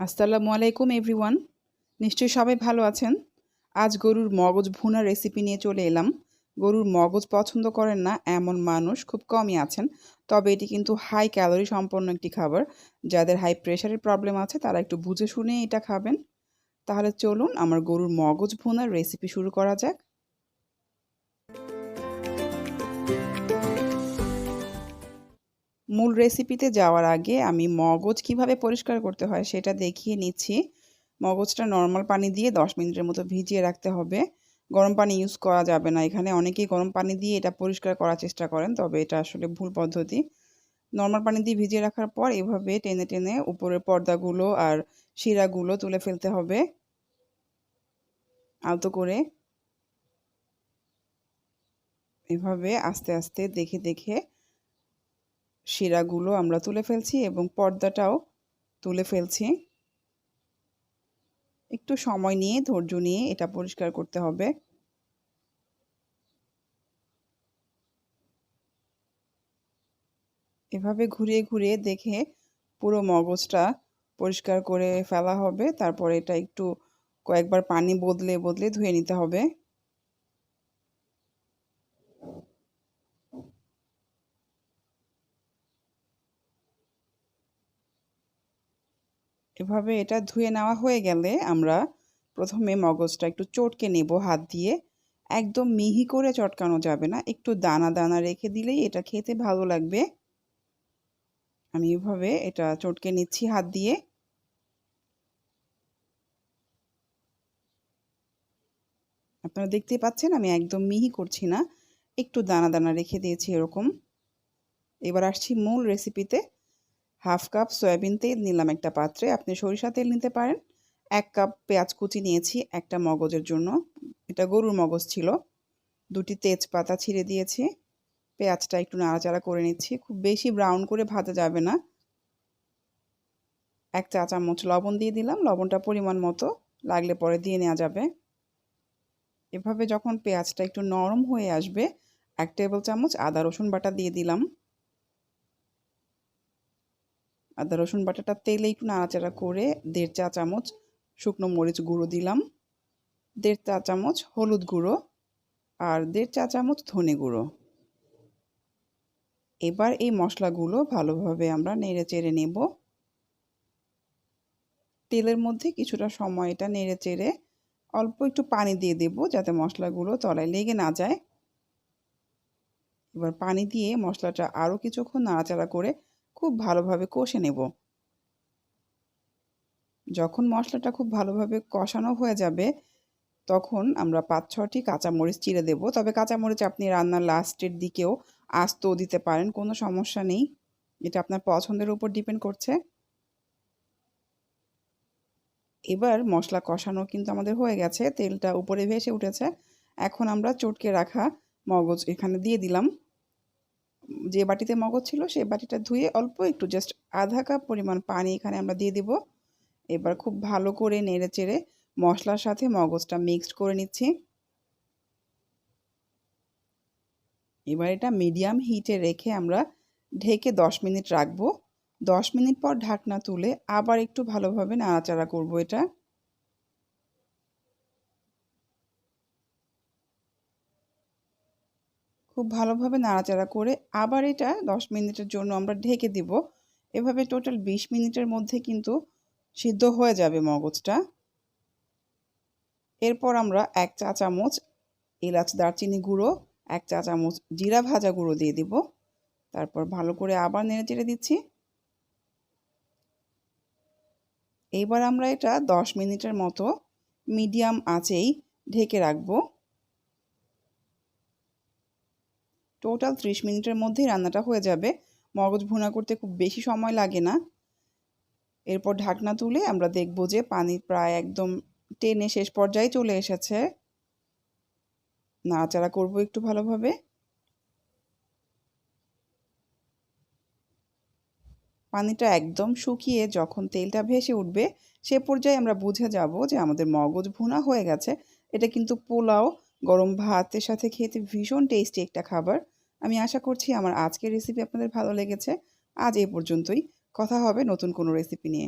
আসসালামু আলাইকুম, এভরিওয়ান। নিশ্চয়ই সবাই ভালো আছেন? আজ গরুর মগজ ভুনা রেসিপি নিয়ে চলে এলাম। গরুর মগজ পছন্দ করেন না এমন মানুষ খুব কমই আছেন, তবে এটি কিন্তু হাই ক্যালোরি সম্পন্ন একটি খাবার। যাদের হাই প্রেশারের প্রবলেম আছে, তারা একটু বুঝে শুনে এটা খাবেন। তাহলে চলুন আমার গরুর মগজ ভুনার রেসিপি শুরু করা যাক। মূল রেসিপিতে যাওয়ার আগে আমি মগজ কীভাবে পরিষ্কার করতে হয় সেটা দেখিয়ে নিচ্ছি। মগজটা নর্মাল পানি দিয়ে দশ মিনিটের মতো ভিজিয়ে রাখতে হবে। গরম পানি ইউজ করা যাবে না। এখানে অনেকেই গরম পানি দিয়ে এটা পরিষ্কার করার চেষ্টা করেন, তবে এটা আসলে ভুল পদ্ধতি। নর্মাল পানি দিয়ে ভিজিয়ে রাখার পর এভাবে টেনে টেনে উপরের পর্দাগুলো আর শিরাগুলো তুলে ফেলতে হবে। আলতো করে। এভাবে আস্তে আস্তে দেখে দেখে শিরাগুলো আমরা তুলে ফেলছি এবং পর্দাটাও তুলে ফেলছি। একটু সময় নিয়ে, ধৈর্য নিয়ে এটা পরিষ্কার করতে হবে। এভাবে ঘুরিয়ে ঘুরিয়ে দেখে পুরো মগজটা পরিষ্কার করে ফেলা হবে। তারপরে এটা একটু কয়েকবার পানি বদলে বদলে ধুয়ে নিতে হবে। এভাবে এটা ধুয়ে নেওয়া হয়ে গেলে আমরা প্রথমে মগজটা একটু চটকে নেব হাত দিয়ে। একদম মিহি করে চটকানো যাবে না, একটু দানা দানা রেখে দিলেই এটা খেতে ভালো লাগবে। আমি এভাবে এটা চটকে নিচ্ছি হাত দিয়ে। আপনারা দেখতে পাচ্ছেন আমি একদম মিহি করছি না, একটু দানা দানা রেখে দিয়েছি এরকম। এবার আসছি মূল রেসিপিতে হাফ কাপ সয়াবিন তেল নিলাম একটা পাত্রে। আপনি সরিষা তেল নিতে পারেন। এক কাপ পেঁয়াজ কুচি নিয়েছি, একটা মগজের জন্য। এটা গরুর মগজ ছিল। দুটি তেজপাতা ছিঁড়ে দিয়েছি। পেঁয়াজটা একটু নাড়াচাড়া করে নিচ্ছি। খুব বেশি ব্রাউন করে ভাজা যাবে না। এক চা চামচ লবণ দিয়ে দিলাম। লবণটা পরিমাণ মতো লাগলে পরে দিয়ে নেওয়া যাবে। এভাবে যখন পেঁয়াজটা একটু নরম হয়ে আসবে, এক টেবিল চামচ আদা রসুন বাটা দিয়ে দিলাম। আদা, রসুন বাটাটা তেলে একটু নাড়াচাড়া করে দেড় চা চামচ শুকনো মরিচ গুঁড়ো দিলাম, দেড় চা চামচ হলুদ গুঁড়ো আর দেড় চা চামচ ধনে গুঁড়ো। এবার এই মশলাগুলো ভালোভাবে আমরা নেড়ে চেড়ে নেব। তেলের মধ্যে কিছুটা সময় এটা নেড়ে চেড়ে অল্প একটু পানি দিয়ে দেব যাতে মশলাগুলো তলায় লেগে না যায়। এবার পানি দিয়ে মশলাটা আরও কিছুক্ষণ নাড়াচাড়া করে খুব ভালোভাবে কষে নেব। যখন মশলাটা খুব ভালোভাবে কষানো হয়ে যাবে, তখন আমরা পাঁচ ছটি কাঁচামরিচ চিড়ে দেব। তবে কাঁচামরিচ আপনি রান্নার লাস্টের দিকেও আস্ত দিতে পারেন, কোনো সমস্যা নেই। এটা আপনার পছন্দের উপর ডিপেন্ড করছে। এবার মশলা কষানো কিন্তু আমাদের হয়ে গেছে, তেলটা উপরে ভেসে উঠেছে। এখন আমরা চটকে রাখা মগজ এখানে দিয়ে দিলাম। যে বাটিতে মগজ ছিল সেই বাটিটা ধুয়ে অল্প একটু জাস্ট আধা কাপ পরিমাণ পানি এখানে আমরা দিয়ে দিব। এবার খুব ভালো করে নেড়ে চেড়ে মশলার সাথে মগজটা মিক্সড করে নিচ্ছি। এবার এটা মিডিয়াম হিটে রেখে আমরা ঢেকে দশ মিনিট রাখব। দশ মিনিট পর ঢাকনা তুলে আবার একটু ভালোভাবে নাড়াচাড়া করব এটা। খুব ভালোভাবে নাড়াচাড়া করে আবার এটা দশ মিনিটের জন্য আমরা ঢেকে দিব। এভাবে টোটাল বিশ মিনিটের মধ্যে কিন্তু সিদ্ধ হয়ে যাবে মগজটা। এরপর আমরা এক চা চামচ এলাচ দারচিনি গুঁড়ো, এক চা চামচ জিরা ভাজা গুঁড়ো দিয়ে দিব। তারপর ভালো করে আবার নেড়ে চেড়ে দিচ্ছি। এইবার আমরা এটা দশ মিনিটের মতো মিডিয়াম আঁচেই ঢেকে রাখব। টোটাল ত্রিশ মিনিটের মধ্যেই রান্নাটা হয়ে যাবে। মগজ ভুনা করতে খুব বেশি সময় লাগে না। এরপর ঢাকনা তুলে আমরা দেখব যে পানি প্রায় একদম টেনে শেষ পর্যায়ে চলে এসেছে। নাড়াচাড়া করব একটু ভালোভাবে। পানিটা একদম শুকিয়ে যখন তেলটা ভেসে উঠবে, সে পর্যায়ে আমরা বুঝে যাব যে আমাদের মগজ ভুনা হয়ে গেছে। এটা কিন্তু পোলাও গরম ভাতের সাথে খেতে ভীষণ টেস্টি একটা খাবার। আমি আশা করছি আমার আজকের রেসিপি আপনাদের ভালো লেগেছে। আজ এ পর্যন্তই। কথা হবে নতুন কোনো রেসিপি নিয়ে।